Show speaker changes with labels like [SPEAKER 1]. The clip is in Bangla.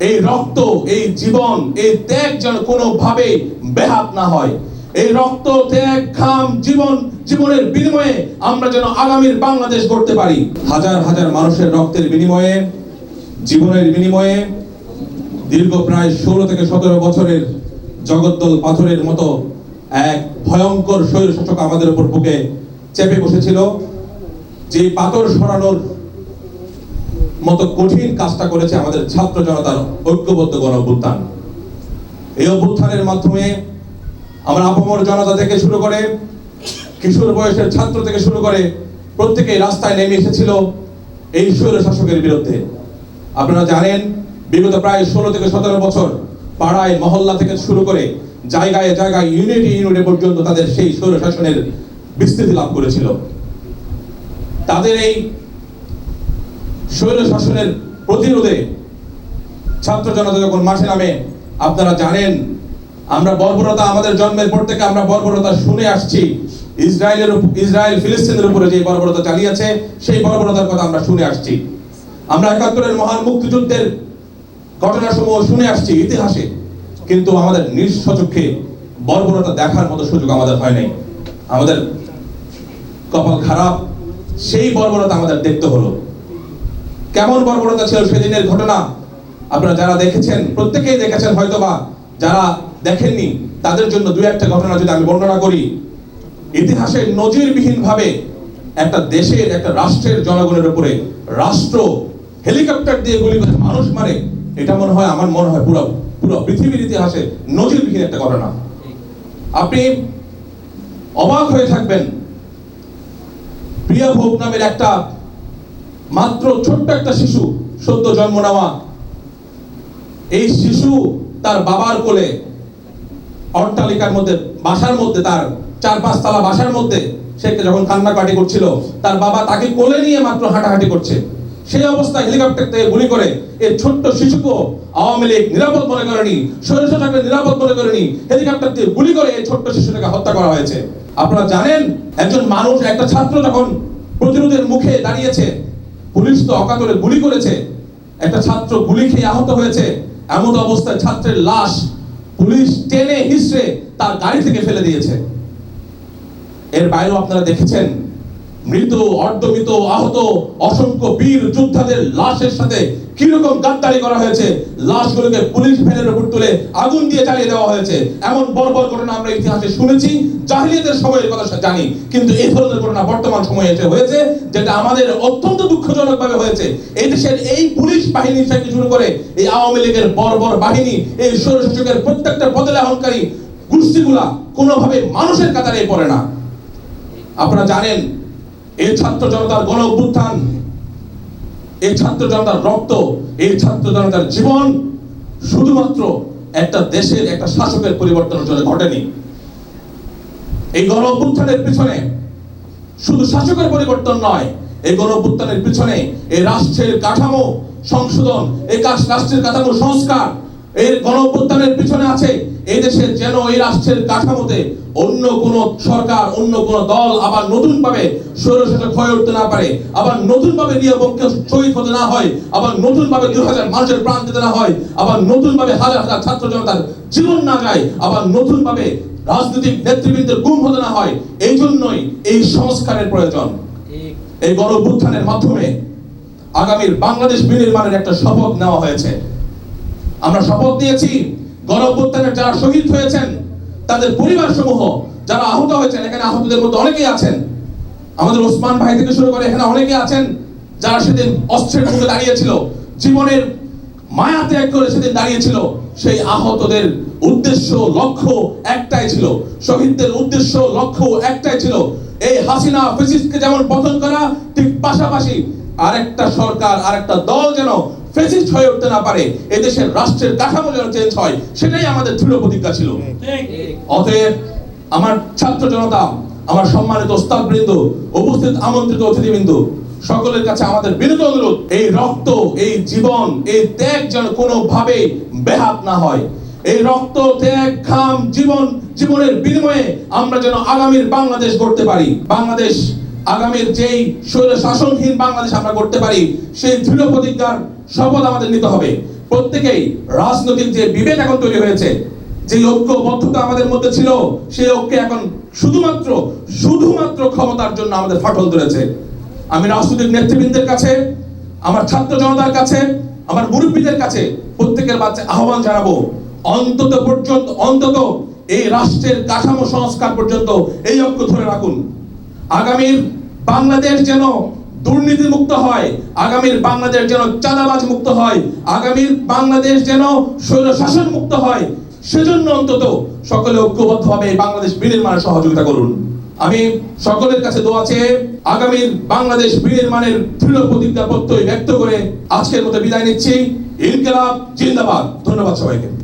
[SPEAKER 1] এই রক্ত, এই জীবন, এই ত্যাগ যেন কোনোভাবে ব্যাহাত না হয়। এই রক্ত, ত্যাগ, ঘাম, জীবন, জীবনের বিনিময়ে আমরা যেন আগামীর বাংলাদেশ গড়তে পারি। হাজার হাজার মানুষের রক্তের বিনিময়ে, জীবনের বিনিময়ে দীর্ঘ প্রায় ষোলো থেকে সতেরো বছরের জগদ্দল পাথরের মতো এক ভয়ঙ্কর স্বৈর শাসক আমাদের উপর বুকে চেপে বসেছিল। যে পাথর সরানোর মতো কঠিন কাজটা করেছে আমাদের ছাত্র জনতার ঐক্যবদ্ধ গণ অভ্যুত্থান। এই অভ্যুত্থানের মাধ্যমে আমরা আপামর জনতা থেকে শুরু করে কিশোর বয়সের ছাত্র থেকে শুরু করে প্রত্যেকেই রাস্তায় নেমে এসেছিল এই স্বৈর শাসকের বিরুদ্ধে। আপনারা জানেন, বিগত প্রায় ষোলো থেকে সতেরো বছর পাড়ায়, মহল্লা থেকে শুরু করে জায়গায় জায়গায় ইউনিটি ইউনিটে পর্যন্ত তাদের সেই স্বৈর শাসনের বিস্তৃতি লাভ করেছিল। তাদের এই স্বৈর শাসনের প্রতিরোধে ছাত্র জনতা যখন মাঠে নামে, আপনারা জানেন, আমরা বর্বরতা আমাদের জন্মের পর থেকে আমরা বর্বরতা শুনে আসছি। ইসরায়েলের ইসরায়েল ফিলিস্তিনের উপরে যে বর্বরতা চালিয়েছে, সেই বর্বরতার কথা আমরা শুনে আসছি। আমরা একাত্তরের মহান মুক্তিযুদ্ধের ঘটনাসমূহ শুনে আসছি ইতিহাসে, কিন্তু আমাদের চোখে বর্বরতা দেখার মতো সুযোগ আমাদের হয় নাই। আমাদের কপাল খারাপ, সেই বর্বরতা আমাদের দেখতে হলো। কেমন বর্বরতা ছিল সেদিনের ঘটনা আপনারা যারা দেখেছেন, প্রত্যেকেই দেখেছেন হয়তোবা, যারা দেখেননি, তাদের জন্য দু একটা ঘটনা যদি আমি বর্ণনা করি ইতিহাসের নজিরবিহীন ভাবে একটা দেশের, একটা রাষ্ট্রের জনগণের উপরে রাষ্ট্র হেলিকপ্টার দিয়ে গুলি করে মানুষ মারে, এটা মনে হয়, আমার মনে হয় পুরো পুরো পৃথিবীর ইতিহাসে নজিরবিহীন একটা ঘটনা। আপনি অবাক হয়ে থাকবেন। প্রিয়া ভোগ নামের একটা মাত্র ছোট্ট একটা শিশু, সদ্য জন্ম নেওয়া। এই শিশু তার বাবার কোলে অট্টালিকার মধ্যে, বাসার মধ্যে, তার চার পাঁচ তলা বাসার মধ্যে সে যখন কান্নাকাটি করছিল, তার বাবা তাকে কোলে নিয়ে মাত্র হাঁটাহাঁটি করছে। সেই অবস্থায় হেলিকপ্টার থেকে গুলি করে এই ছোট্ট শিশুকে আওয়ামী লীগ নিরাপদ মনে করেনি স্বৈরশাসকে নিরাপদ মনে করেনি, হেলিকপ্টার দিয়ে গুলি করে এই ছোট্ট শিশুটাকে হত্যা করা হয়েছে। আপনারা জানেন, একজন মানুষ, একটা ছাত্র যখন প্রতিরোধের মুখে দাঁড়িয়েছে পুলিশ তো অকাতরে গুলি করেছে। একটা ছাত্র গুলি খেয়ে আহত হয়েছে। এমন অবস্থায় ছাত্রের লাশ পুলিশ টেনে হিসড়ে তার গাড়ি থেকে ফেলে দিয়েছে। এর বাইরেও আপনারা দেখেছেন মৃত অর্ধমৃত, আহত, অসংখ্য বীর যোদ্ধাদের লাশের সাথে কীরকম গাদ্দারি করা হয়েছে? লাশগুলোকে পুলিশ ভ্যানের উপর তুলে আগুন দিয়ে জ্বালিয়ে দেওয়া হয়েছে। এমন বর্বর ঘটনা আমরা ইতিহাসে শুনেছি, জাহিলিয়াতের সময়ের কথা জানি, কিন্তু এই ধরনের ঘটনা বর্তমান সময়ে এসে হয়েছে, যেটা আমাদের অত্যন্ত দুঃখজনক ভাবে হয়েছে। এই দেশের এই পুলিশ বাহিনী থেকে শুরু করে এই আওয়ামী লীগের বর্বর বাহিনী, এই স্বৈরশাসকের প্রত্যেকটা বদলে অহংকারী গোষ্ঠীগুলা কোনোভাবে মানুষের কাতারে পড়ে না। আপনারা জানেন এই ছাত্র জনতার গণ অভ্যুত্থান এই ছাত্র জনতার রক্ত এই ছাত্র জনতার জীবন শুধুমাত্র একটা দেশের, একটা শাসকের পরিবর্তনের জন্য ঘটেনি। এই গণ অভ্যুত্থানের পিছনে শুধু শাসকের পরিবর্তন নয়, এই গণ অভ্যুত্থানের পিছনে এই রাষ্ট্রের কাঠামো সংশোধন এই রাষ্ট্রের কাঠামো সংস্কার, এর গণ অভ্যুত্থানের পিছনে আছে এই যেন এই রাষ্ট্রের কাঠামোতে অন্য কোন সরকার, অন্য কোন দল আবার নতুন ভাবে উঠতে না পারে, আবার নতুন ভাবে নিয়মকে শহীদ হতে না হয়, আবার নতুন ভাবে হাজার মানুষের প্রাণ দিতে না হয়, আবার নতুন ভাবে হাজার হাজার ছাত্র জনতার জীবন না যায়, আবার নতুন ভাবে রাজনৈতিক নেতৃবৃন্দের গুম হতে না হয়, এই জন্যই এই সংস্কারের প্রয়োজন। এই গণ মাধ্যমে আগামীর বাংলাদেশ বিনির্মাণের একটা শপথ নেওয়া হয়েছে। আমরা শপথ নিয়েছি গণ যারা শহীদ হয়েছেন, তাদের পরিবার সমূহ যারা আহত হয়েছেন, এখানে আহতদের মধ্যে অনেকেই আছেন। আমাদের ওসমান ভাই থেকে শুরু করে এখানে অনেকে আছেন, যারা সেদিন অস্ত্রের দাঁড়িয়েছিল, জীবনের মায়া ত্যাগ করে সেদিন দাঁড়িয়েছিল, সেই আহতদের উদ্দেশ্য, লক্ষ্য একটাই ছিল, শহীদদের উদ্দেশ্য, লক্ষ্য একটাই ছিল, এই হাসিনা ফেসিসকে যেমন পতন করা, ঠিক পাশাপাশি আরেকটা সরকার, আরেকটা দল যেন ফেসিস্ট হয়ে উঠতে না পারে, এদেশের রাষ্ট্রের কাঠামো যেন চেঞ্জ হয়, সেটাই আমাদের দৃঢ় প্রতিজ্ঞা ছিল। অতএব আমার ছাত্র জনতা, আমার সম্মানিত ওস্তাদ বৃন্দ উপস্থিত আমন্ত্রিত অতিথিবৃন্দ, সকলের কাছে আমাদের বিনীত অনুরোধ, এই রক্ত, এই জীবন, এই ত্যাগ যেন কোনোভাবে ব্যাহাত না হয়। এই রক্ত, ত্যাগ, ঘাম, জীবন, জীবনের বিনিময়ে আমরা যেন আগামীর বাংলাদেশ গড়তে পারি। বাংলাদেশ আগামীর যেই স্বৈর শাসনহীন বাংলাদেশ আমরা করতে পারি, সেই দৃঢ় প্রতিজ্ঞার শপথ আমাদের নিতে হবে। প্রত্যেকেই রাজনৈতিক যে বিভেদ এখন তৈরি হয়েছে, যে ঐক্যবদ্ধতা আমাদের মধ্যে ছিল, সেই ঐক্যে এখন শুধুমাত্র শুধুমাত্র ক্ষমতার জন্য আমাদের ফাটল ধরেছে। আমি রাজনৈতিক নেতৃবৃন্দের কাছে, আমার ছাত্র জনতার কাছে, আমার মুরব্বীদের কাছে প্রত্যেকের বাচ্চা আহ্বান জানাব। অন্তত পর্যন্ত, অন্তত এই রাষ্ট্রের কাঠামো সংস্কার পর্যন্ত এই ঐক্য ধরে রাখুন। আগামীর বাংলাদেশ যেন দুর্নীতি মুক্ত হয়, আগামীর বাংলাদেশ যেন চাঁদাবাজ মুক্ত হয়, আগামীর বাংলাদেশ যেন স্বৈর শাসন মুক্ত হয়, সেজন্য অন্তত সকলে ঐক্যবদ্ধভাবে বাংলাদেশ বিনির্মাণে সহযোগিতা করুন। আমি সকলের কাছে দোয়া চেয়ে আগামীর বাংলাদেশ বিনির্মাণের দৃঢ় প্রতিজ্ঞা প্রত্যয় ব্যক্ত করে আজকের মতো বিদায় নিচ্ছি। ইনকেলাব, জিন্দাবাদ। ধন্যবাদ সবাইকে।